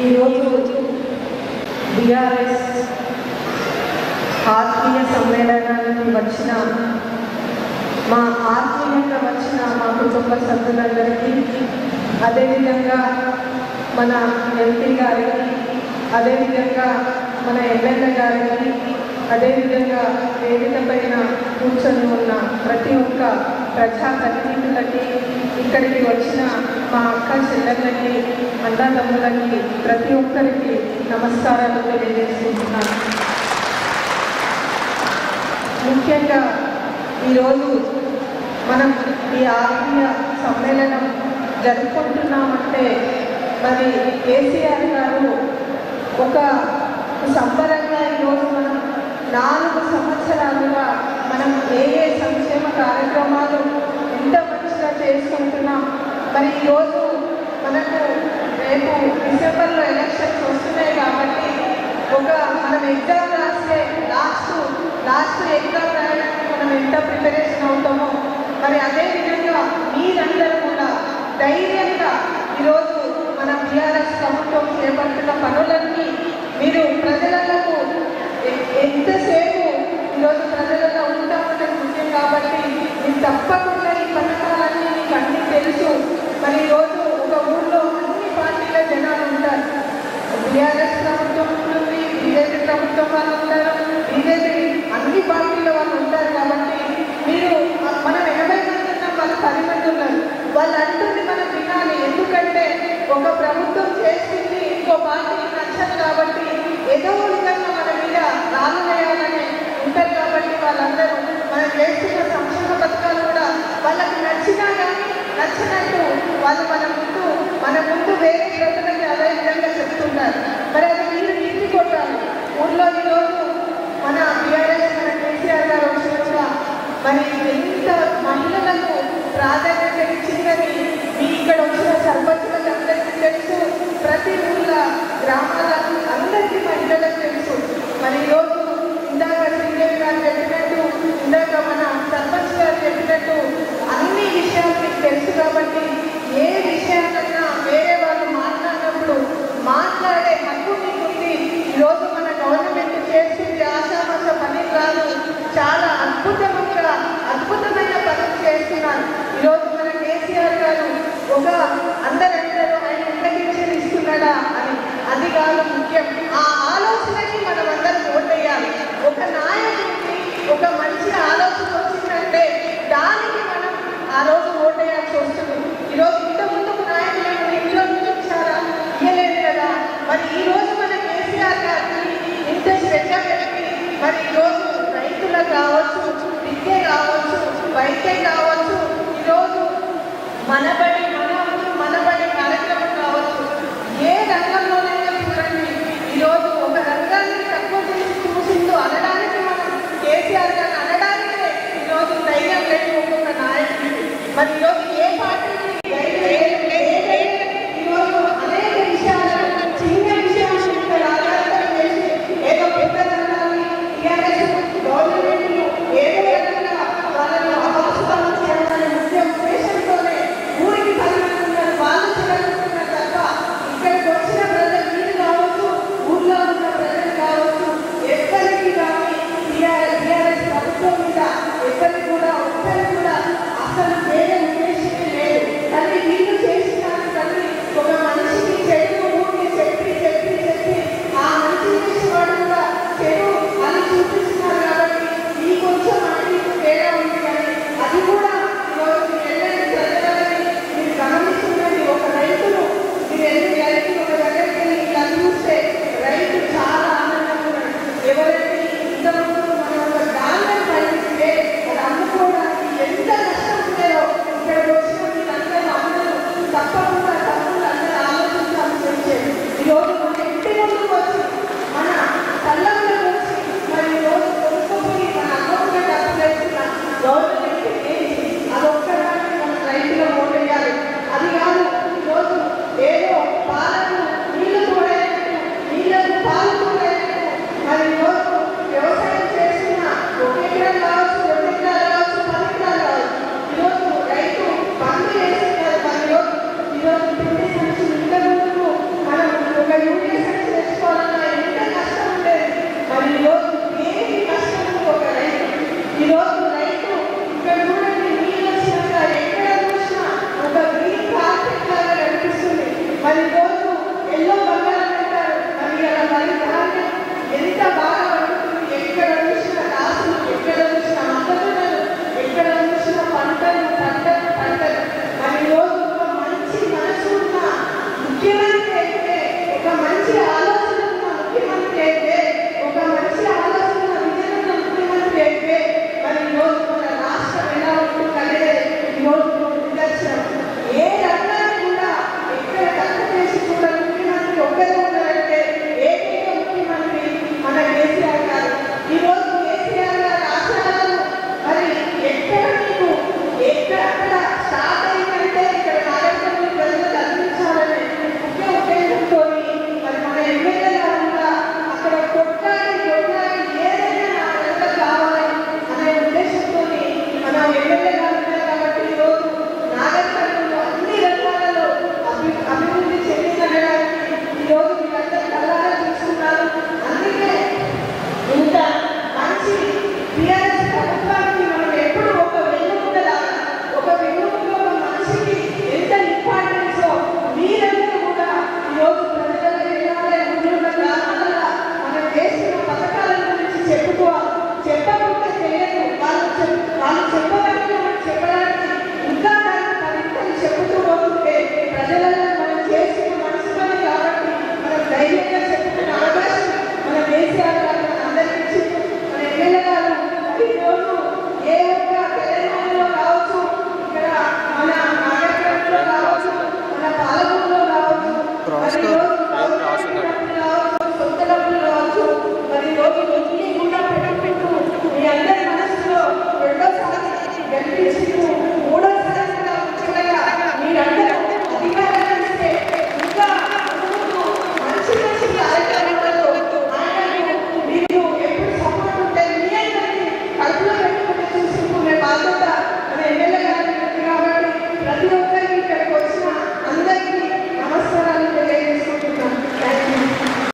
ఈరోజు బీఆర్ఎస్ ఆత్మీయ సమ్మేళనానికి వచ్చిన మా ఆత్మీయంగా వచ్చిన మా కుటుంబ సభ్యులందరికీ అదేవిధంగా మన ఎంపీ గారికి అదేవిధంగా మన ఎమ్మెల్యే గారికి అదేవిధంగా వేదిక పైన కూర్చొని ఉన్న ప్రతి ఒక్క ప్రజాప్రతినిధులకి ఇక్కడికి వచ్చిన మా అక్క చెల్లెళ్ళకి అన్నదమ్ములకి ప్రతి ఒక్కరికి నమస్కారాలు తెలియజేసుకుంటున్నాను. ముఖ్యంగా ఈరోజు మనం ఈ ఆత్మీయ సమ్మేళనం జరుపుకుంటున్నామంటే మరి కేసీఆర్ గారు ఒక సంబరంగా ఈరోజు మనం నాలుగు సంవత్సరాలుగా మనం ఏ ఏ సంక్షేమ కార్యక్రమాలు ఎంత మంచిగా చేసుకుంటున్నాం. మరి ఈరోజు డిసెంబర్లో ఎలక్షన్స్ వస్తున్నాయి కాబట్టి ఒక మనం ఎగ్జామ్ రాస్తే లాస్ట్ లాస్ట్ ఎగ్జామ్ రాయడానికి మనం ఎంత ప్రిపరేషన్ అవుతామో మరి అదే విధంగా మీరందరూ కూడా ధైర్యంగా ఈరోజు మన బీఆర్ఎస్ ప్రభుత్వం చేపడుతున్న పనులన్నీ మీరు ప్రజలకు ఎంతసేపు ఈరోజు ప్రజలలో ఉంటామన్నది ముఖ్యం కాబట్టి మీరు తప్పకుండా కాబట్టి ఏదో విధంగా మన మీద రాళ్ళు వేయాలని ఉంటారు కాబట్టి వాళ్ళందరూ మనం చేస్తున్న సంక్షేమ పథకాలు కూడా వాళ్ళకి నచ్చినా కానీ నచ్చినట్టు వాళ్ళు మన ముందు మన ముందు వేరే ప్రజలకి అదే విధంగా చెప్తుంటారు మరి అది మీరు ఇంటి కొట్టాలి ఊళ్ళో ఈరోజు మన బీఆర్ఎస్ మన కేసీఆర్ గారు వచ్చినట్టుగా మరి ఎంత మహిళలకు ప్రాధాన్యత ఇచ్చిందని మీ ఇక్కడ వచ్చిన సర్పంచులకు అందరికీ తెలుసు ప్రతి ఊళ్ళ గ్రామాల అందరికీ మహిళలకు తెలుసు మరి ఈరోజు ఇందాక శ్రీదేవి గారు చెప్పినట్టు ఇందాక మన సర్పంచ్ గారు చెప్పినట్టు అన్ని విషయాలు మీకు తెలుసు కాబట్టి ఏ విషయాలైనా వేరే వాళ్ళు మాట్లాడినప్పుడు మాట్లాడే హక్కు మీకుంది ఈరోజు మన గవర్నమెంట్ చేస్తుంది ఆశామాష పని కాదు చాలా అద్భుతంగా అద్భుతమైన పనులు చేస్తున్నారు ఈరోజు మన కేసీఆర్ గారు ఒక అందరందరూ ఆయన ఉండగించి ఇస్తున్నాడా అని అది కాదు ముఖ్యం ఆ ఆలోచనకి మనం అందరం ఓటేయాలి ఒక నాయకుడికి ఒక మంచి ఆలోచన వచ్చిందంటే దానికి మనం ఆ రోజు ఓటేయాల్సి వస్తుంది. ఈరోజు ఇంత ముందుకు నాయకులను ఇంట్లో నుంచి వచ్చారా? ఇయ్యలేదు కదా. మరి ఈ రోజు మన కేసీఆర్ గారికి ఇంత శ్రద్ధ పెట్టి మరి ఈరోజు రైతులకు కావచ్చు విద్య కావచ్చు వైద్యం కావచ్చు ఈరోజు మనబడి